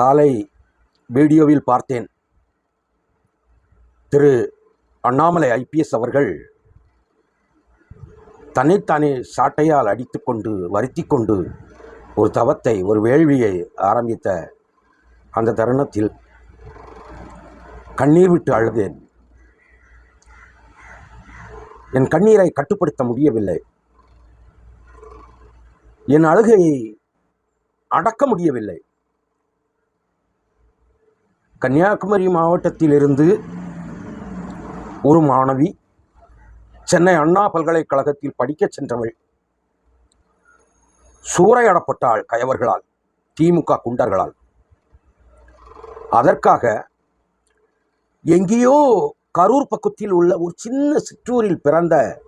காலை வீடியோவில் பார்த்தேன். திரு. அண்ணாமலை ஐபிஎஸ் அவர்கள் தன்னைத்தானே சாட்டையால் அடித்துக்கொண்டு வருத்தி கொண்டு ஒரு தவத்தை ஒரு வேள்வியை ஆரம்பித்த அந்த தருணத்தில் கண்ணீர் விட்டு அழுதேன். என் கண்ணீரை கட்டுப்படுத்த முடியவில்லை. என் அழுகையை அடக்க முடியவில்லை. கன்னியாகுமரி மாவட்டத்திலிருந்து ஒரு மாணவி சென்னை அண்ணா பல்கலைக்கழகத்தில் படிக்கச் சென்றவள். சூறையாடப்பட்டாள் கயவர்களால் திமுக குண்டர்களால். அதற்காக எங்கேயோ கரூர் பக்கத்தில் உள்ள ஒரு சின்ன சிற்றூரில் பிறந்த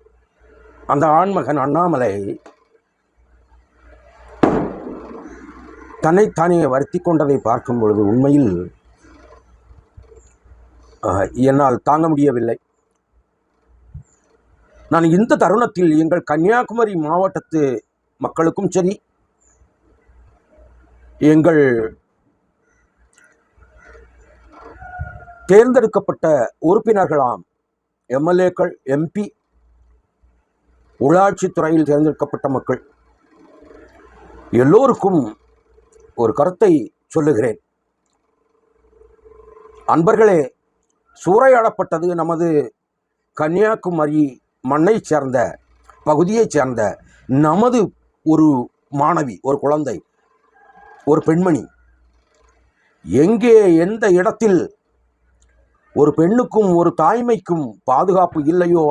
அந்த ஆண்மகன் அண்ணாமலை தன்னைத்தானே வருத்தி கொண்டதை பார்க்கும் பொழுது உண்மையில் என்னால் தாங்க முடியவில்லை. நான் இந்த தருணத்தில் எங்கள் கன்னியாகுமரி மாவட்டத்து மக்களுக்கும் சரி எங்கள் தேர்ந்தெடுக்கப்பட்ட உறுப்பினர்களாம் எம்எல்ஏக்கள் எம்பி உள்ளாட்சித்துறையில் தேர்ந்தெடுக்கப்பட்ட மக்கள் எல்லோருக்கும் ஒரு கருத்தை சொல்லுகிறேன். அன்பர்களே சூறையாடப்பட்டது நமது கன்னியாகுமரி மண்ணை சேர்ந்த பகுதியைச் சேர்ந்த நமது ஒரு மாணவி ஒரு குழந்தை ஒரு பெண்மணி. எங்கே எந்த இடத்தில் ஒரு பெண்ணுக்கும் ஒரு தாய்மைக்கும் பாதுகாப்பு இல்லையோ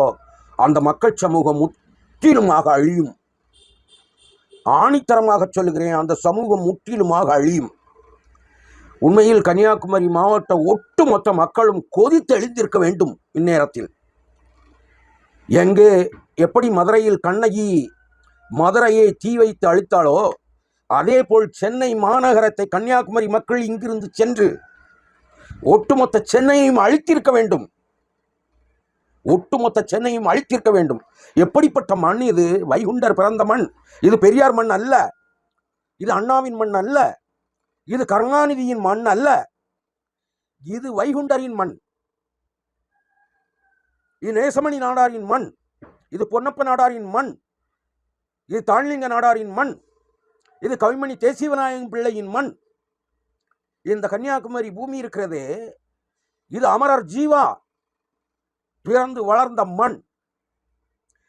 அந்த மக்கள் சமூகம் முற்றிலுமாக அழியும். ஆணித்தரமாக சொல்லுகிறேன் அந்த சமூகம் முற்றிலுமாக அழியும். உண்மையில் கன்னியாகுமரி மாவட்ட ஒட்டுமொத்த மக்களும் கொதித்து எழுந்திருக்க வேண்டும் இந்நேரத்தில். எங்கே எப்படி மதுரையில் கண்ணகி மதுரையை தீ வைத்து அழித்தாளோ அதேபோல் சென்னை மாநகரத்தை கன்னியாகுமரி மக்கள் இங்கிருந்து சென்று ஒட்டுமொத்த சென்னையும் அழித்திருக்க வேண்டும். ஒட்டுமொத்த சென்னையும் அழித்திருக்க வேண்டும். எப்படிப்பட்ட மண் இது? வைகுண்டர் பிறந்த மண். இது பெரியார் மண் அல்ல. இது அண்ணாவின் மண் அல்ல. இது கருணாநிதியின் மண் அல்ல. இது வைகுண்டரின் மண். இது நேசமணி நாடாரின் மண். இது பொன்னப்ப நாடாரின் மண். இது தாழ்லிங்க நாடாரின் மண். இது கவிமணி தேசிவநாயகம் பிள்ளையின் மண். இந்த கன்னியாகுமரி பூமி இருக்கிறதே இது அமரர் ஜீவா பிறந்து வளர்ந்த மண்.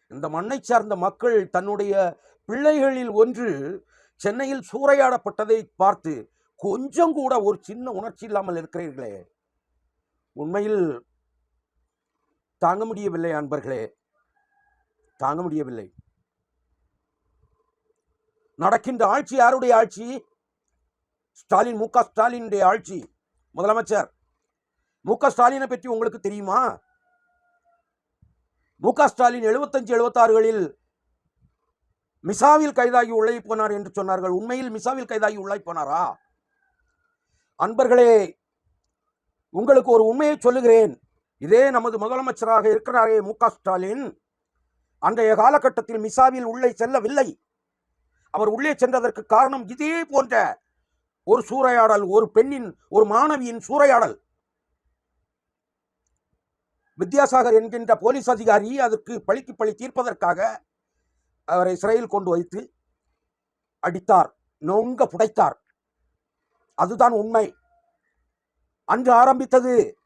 இந்த மண்ணை சார்ந்த மக்கள் தன்னுடைய பிள்ளைகளில் ஒன்று சென்னையில் சூறையாடப்பட்டதை பார்த்து கொஞ்சம் கூட ஒரு சின்ன உணர்ச்சி இல்லாமல் இருக்கிறீர்களே. உண்மையில் தாங்க முடியவில்லை அன்பர்களே. தாங்க முடியவில்லை. நடக்கின்ற ஆட்சி யாருடைய ஆட்சி? ஸ்டாலின் மு க ஸ்டாலினுடைய ஆட்சி. முதலமைச்சர். மு க ஸ்டாலினை பற்றி உங்களுக்கு தெரியுமா? மு க ஸ்டாலின் எழுபத்தஞ்சு எழுபத்தாறுகளில் மிசாவில் கைதாகி உள்ளே போனார் என்று சொன்னார்கள். உண்மையில் மிசாவில் கைதாகி உள்ளே போனாரா? அன்பர்களே உங்களுக்கு ஒரு உண்மையை சொல்லுகிறேன். இதே நமது முதலமைச்சராக இருக்கிறாரே மு க ஸ்டாலின். அன்றைய காலகட்டத்தில் மிசாவில் உள்ளே செல்லவில்லை. அவர் உள்ளே சென்றதற்கு காரணம் இதே போன்ற ஒரு சூறையாடல் ஒரு பெண்ணின் ஒரு மாணவியின் சூறையாடல். வித்யாசாகர் என்கின்ற போலீஸ் அதிகாரி அதற்கு பழிக்கு பழி தீர்ப்பதற்காக அவரை சிறையில் கொண்டு வைத்து அடித்தார் நொங்க புடைத்தார். அதுதான் உண்மை. அன்று ஆரம்பித்தது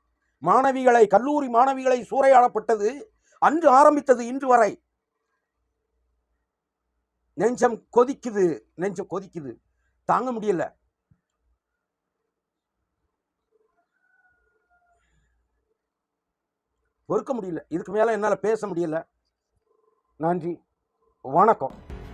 மாணவிகளை கல்லூரி மாணவிகளை சூறையாடப்பட்டது. அன்று ஆரம்பித்தது இன்று வரை. நெஞ்சம் கொதிக்குது நெஞ்சம் கொதிக்குது. தாங்க முடியல. பொறுக்க முடியல. இதுக்கு மேல என்னால பேச முடியல. நன்றி. வணக்கம்.